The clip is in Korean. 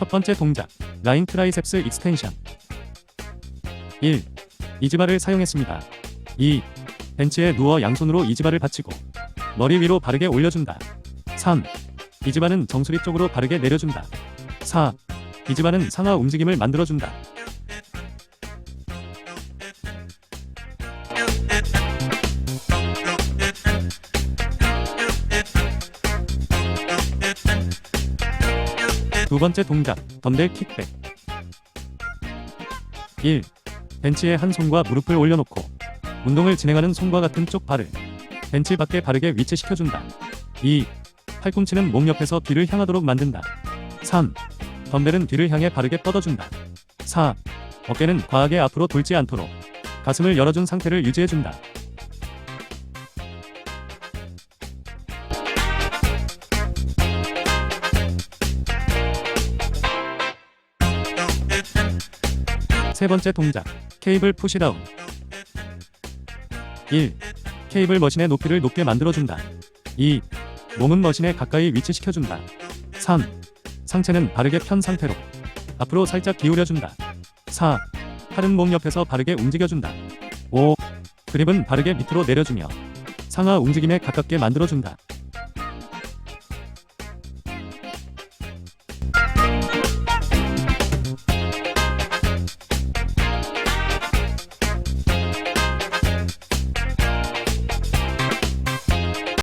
첫 번째 동작, 라인 트라이셉스 익스텐션. 1. 이지바를 사용했습니다. 2. 벤치에 누워 양손으로 이지바를 받치고 머리 위로 바르게 올려준다. 3. 이지바는 정수리 쪽으로 바르게 내려준다. 4. 이지바는 상하 움직임을 만들어준다. 두 번째 동작, 덤벨 킥백. 1. 벤치에 한 손과 무릎을 올려놓고 운동을 진행하는 손과 같은 쪽 발을 벤치 밖에 바르게 위치시켜준다. 2. 팔꿈치는 몸 옆에서 뒤를 향하도록 만든다. 3. 덤벨은 뒤를 향해 바르게 뻗어준다. 4. 어깨는 과하게 앞으로 돌지 않도록 가슴을 열어준 상태를 유지해준다. 세 번째 동작, 케이블 푸시다운. 1. 케이블 머신의 높이를 높게 만들어준다. 2. 몸은 머신에 가까이 위치시켜준다. 3. 상체는 바르게 편 상태로 앞으로 살짝 기울여준다. 4. 팔은 몸 옆에서 바르게 움직여준다. 5. 그립은 바르게 밑으로 내려주며 상하 움직임에 가깝게 만들어준다.